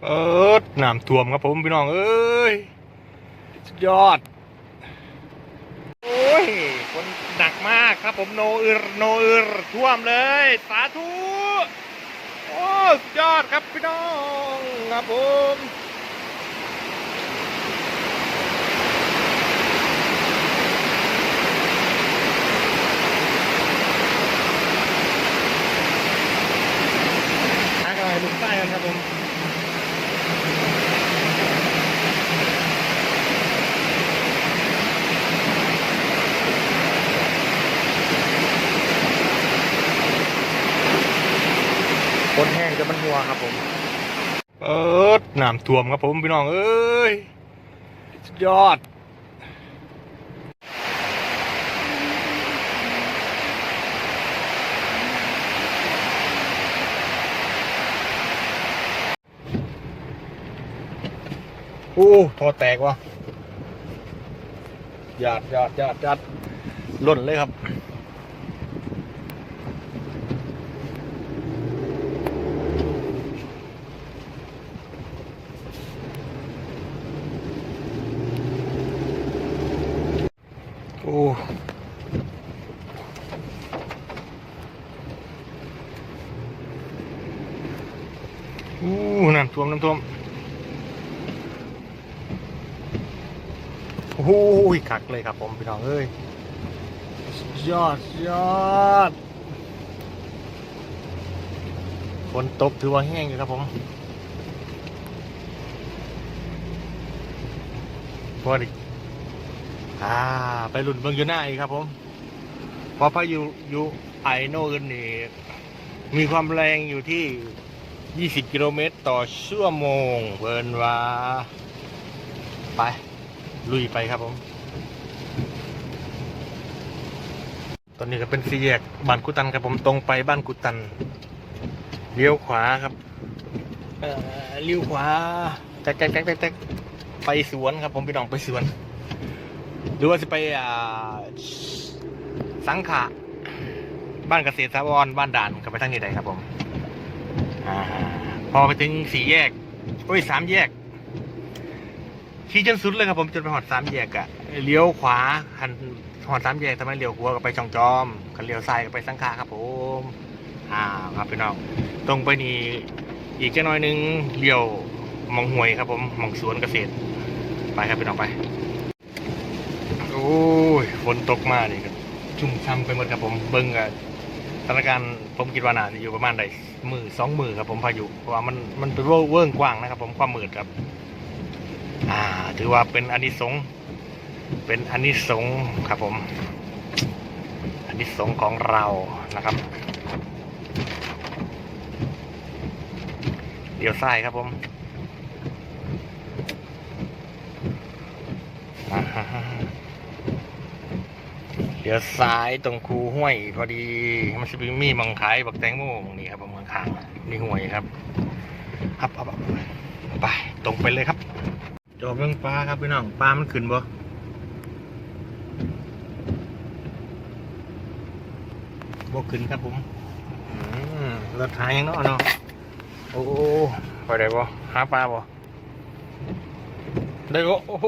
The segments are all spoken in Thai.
เปิดน้ำท่วมครับผมพี่น้อง เอ้ยสุดยอด โอ้ยคนหนักมากครับผมโนอึรโนอึรท่วมเลย สาธุ โอ้สุดยอดครับพี่น้องครับผม ทักอะไรลุงใต้กันครับผม คนแห้งจะมันหัวครับผมเปิดน้ำท่วมครับผมพี่น้องเอ้ยยอดโอ้ทอแตกวะยาดยาดยาดยาดหล่นเลยครับ โอ้โอ้น้ำท่วมน้ำท่วมโอ้โหคักเลยครับผมพี่น้องเอ้ยยอดยอดฝนตกถือว่าแห้งอยู่ครับผมพอดิ อ่า ไปหลุนเบิงอยู่หน้าอีกครับผมเพอพายุอยู่ไอโนอื่นนี่มีความแรงอยู่ที่ 20 กิโลเมตรต่อชั่วโมงเวินว่า ไป ลุยไปครับผม ตอนนี้ก็เป็นสี่แยกบ้านกุตันครับผมตรงไปบ้านกุตันเลี้ยวขวาครับเอ่อเลี้ยวขวาแตกแตกแตกแตกแตกไปสวนครับผมพี่น้องไปสวน หรือว่าจะไปสังขะบ้านเกษตรสาวรบ้านด่านก็ไปทางนี้ได้ครับผมอพอไปถึงสี่แยกโอ้ยสามแยกขี่จนสุดเลยครับผมจนไปหอดสามแยกอะเลี้ยวขวาหันหอดสามแยกทำไมเลี้ยวขวาก็ไปช่องจอมกันเลี้ยวซ้ายก็ไปสังขะครับผมอ่าครับพี่น้องตรงไปนี่อีกแค่น้อยนึงเลี้ยวมองห่วยครับผมมองสวนเกษตรไปครับพี่น้องไป อ้ยฝนตกมานี่ก็ชุ่มช่ำไปหมดครับผมเบิ้งกับสถานการณ์ผมคิดว่าน่าจะอยู่ประมาณใดมือสองมือครับผมพายุเพราะว่ามันมันเป็นเวิร์เวิร์งกว้างนะครับ ผมความมืดครับ อ่า ถือว่าเป็นอนิสงส์เป็นอนิสงส์ครับผมอนิสงส์ของเรานะครับเดี๋ยวซ้ายครับผมอ่า เดี๋ยวซ้ายตรงคูห้วยพอดีมันจะมีมีมังขายบักแตงโมตรงนี้ครับผมข้างนี่ห้วยครับครับเอาไปตรงไปเลยครับจอเบิ่องปลาครับพี่น้องปลามันขึ้นบ่บ่ขึ้นครับผมอืมรถหายังเนาะเนาะโอ้ไปได้บ่หาปลาบ่ได้บ่โอ้โห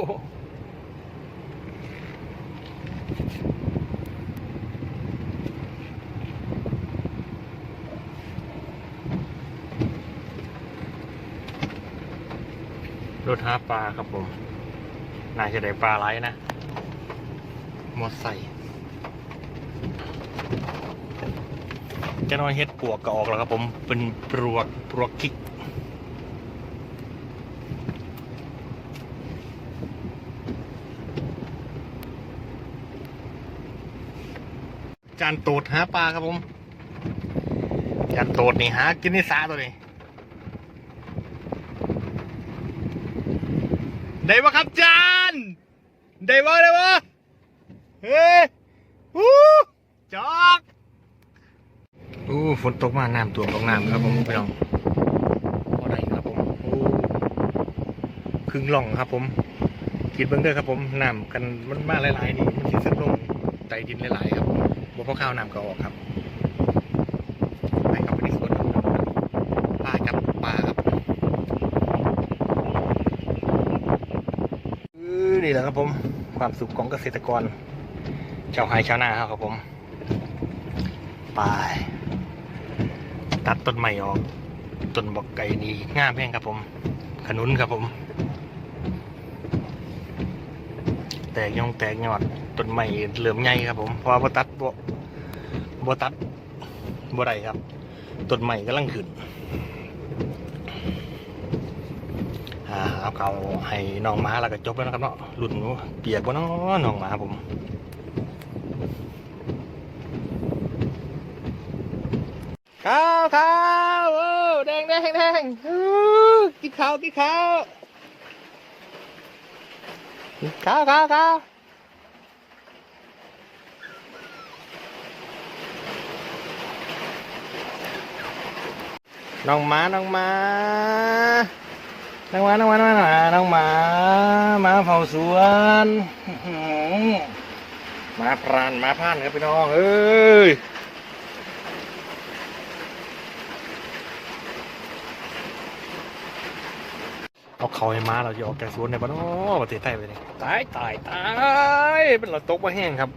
รถหาปลาครับผมน่าจะได้ปลาไหลนะหมดใส่จะน้อยเฮ็ดปวกก็ออกแล้วครับผมเป็นปลวกปลวกคิกจานโตดหาปลาครับผมจานโตดนี่หากินในสาตัวนี้ ได้ปะครับจานได้ปะได้ปะเฮ้ยฮู้จอกอู้ฝนตกมาน้ำท่วมตรงน้ำครับผมพี่น้องพอได้ครับผมอู้ครึ่งหล่องครับ ผมคิดเบิ่งเด้อครับผมน้ำกันมันมาหลายๆนี่มันสิซึมลงใต้ดินหลายๆครับผมบ่พอข้าวน้ำก็ออกครับไปครับไปที่สวนครับปลาจับปลาครับ นี่ แหละครับผมความสุขของเกษตรกรชาวไร่ชาวนาครับผมไปตัดต้นใหม่ออกต้นบอกไก่นี่ง่ามแพงครับผม ขนุนครับผม แตกยองแตกยอดต้นใหม่เหลื่อมใหญ่ครับผมเพราะว่าตัดบ่บ่ตัดบ่ได้ครับต้นใหม่กำลังขึ้นอ่า เอาเขาให้น้องหมาแล้วก็จบแล้วนะครับเนาะรุ่นเปียกบ่เนาะน้องหมาผมข้าวข้าวโอ้แดงแดงแดงกินข้าวกินข้าวกินข้าวข้าวข้าวน้องหมาน้องหมา น้องหมาน้องหมาน้องหมาน้องหมาหมาเผาสวนหมาพรานหมาพ่านครับพี่น้องเอ้ยเอาเขาให้มาเราจะออกจากสวนในบ้านอ้อประเทศไทยไปเลยตายตายตายเป็นเราตกมาแห้งครับ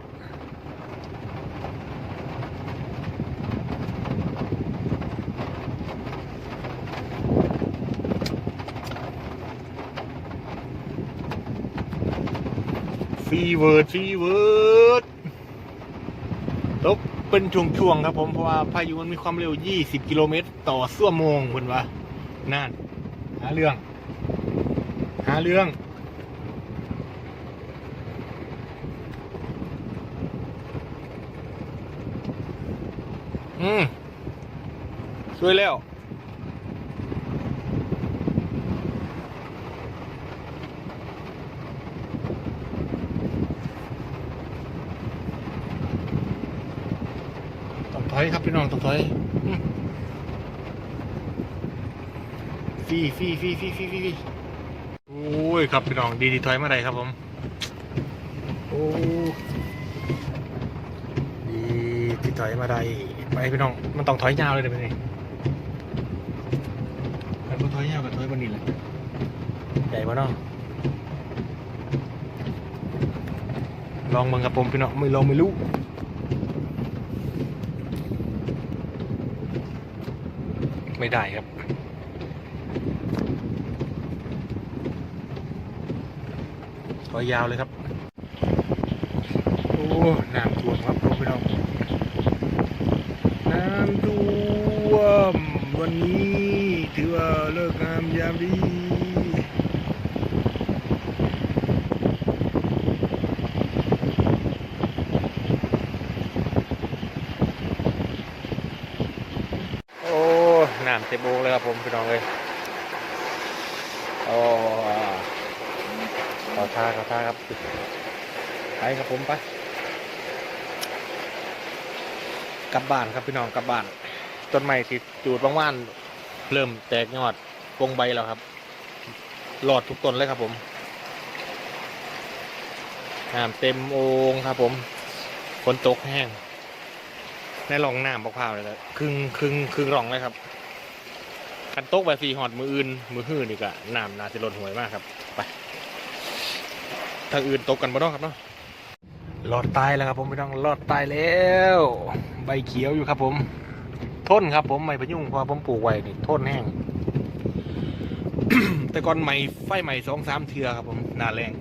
ฟีเวิร์ดฟีเวิร์ดตกเป็นช่วงๆครับผมเพราะว่าพายุมันมีความเร็ว 20 กิโลเมตร ต่อชั่วโมงเพิ่นว่านั่น หาเรื่อง หาเรื่อง อืมช่วยแล้ว ต้ องถอยครับพี่น้องต้องถอยอืมฟีฟีฟีฟีฟีฟีฟีโอ้ยครับพี่น้องดีดีถอยมาได้ครับผมโอ้ดีที่ถอยมาได้ไปพี่น้องมันต้องถอยยาวเลยเดี๋ยวนี้มันบ่ถอยยาวกับถอยบนนี้แหละใหญ่ปะเนาะลองมึงกับผมพี่น้องไม่ลองไม่รู้ ไม่ได้ครับถอยยาวเลยครับ โอ้ น้ำท่วมครับพี่น้อง น้ำท่วมวันนี้ถือว่าเลิกงามยามดี โอ้ น้ำเต็มโบงเลยครับผมพี่น้องเลยโอ้ขอท่าขอท่าครับไปครับผมไปกลับบ้านครับพี่น้องกลับบ้านต้นไม้ที่จูดว่านๆเริ่มแตกยอดปงใบแล้วครับหลอดทุกต้นเลยครับผมน้ำเต็มโอ่งครับผมฝนตกแห้งในร่องน้ำบกพร้าวเลยครับครึ่งครึ่งครึ่งร่องเลยครับ คันโตกไปสีหอดมืออื่น มือหื้อนี่ก็น้ำน่าจะลดหวยมากครับ ไป ทางอื่นตกกันบ่เนาะครับเนาะรอดตายแล้วครับผมไม่ต้องรอดตายแล้ว ใบเขียวอยู่ครับ ผม ทนครับผมไม่พยุงเพราะผมปลูกไว้นี่ทนแห้ง แต่ก่อนใหม่ไฟใหม่สองสามเทือครับ ผมหนาแรง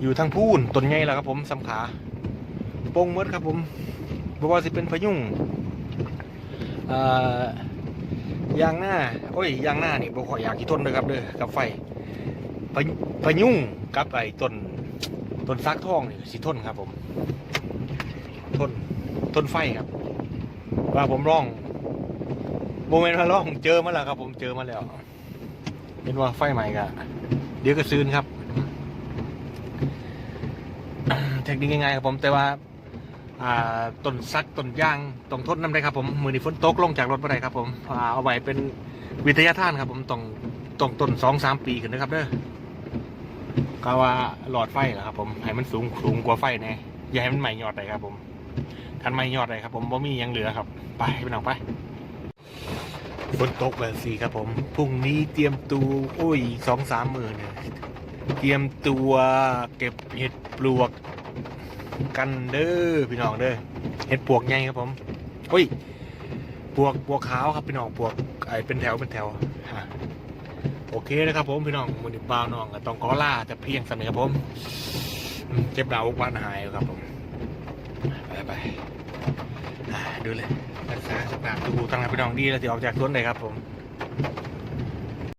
อยู่ทางพูนต้นใหญ่แล้วครับ ผมสำขาโป่งหมดครับ ผมบว่าสิเป็นพยุงเอ่อ ยางหน้าโอ้ยยางหน้านี่บ่ขอยอยากกี่ต้นเลยครับเด้อกับไฟพพยุงกับไอ้ต้นต้นซักทองนี่สิทนครับผมทนทนไฟครับ ว่าผมร่องโมเมนต์มาร่องเจอมาแล้วครับ ผมเจอมาแล้วเห็นว่าไฟใหม่กะเดี๋ยวก็ซื้นครับเทคนิคง่ายๆครับผมแต่ว่า ต้นซักต้นยางต้องทนน้ำได้ครับผมมือนี้ฝนตกลงจากรถบ่ได้ครับผมเอาไว้เป็นวิทยาทานครับผมต้องต้องต้นสองสามปีขึ้นนะครับเด้อก็ว่าหลอดไฟเหรอครับผมให้มันสูงสูงกว่าไฟแน่อย่าให้มันใหม่ยอดเลยครับผมทันไม่ยอดเลยครับ ผมบ่มียังเหลือครับ ไปไปน้องไปฝนตกแบบสีครับผมพรุ่งนี้เตรียมตูโอ้ยสองสามมือเนี่ยเตรียมตัวเก็บเห็ดปลวก กันเด้อพี่น้องเด้อเห็ดปวกใหญ่ครับผมอุ้ยปวกปวกขาวครับพี่น้องปวกไอเป็นแถวเป็นแถวโอเคนะครับผมพี่น้องมือดิบ้าวน้องต้องขอล่าแต่เพียงสมัยครับผมเจ็บดาววันหายครับผมไปไปดูเลยรักษาสภาพดูตั้งแต่พี่น้องดีแล้วจะออกจากสวนเลยครับผม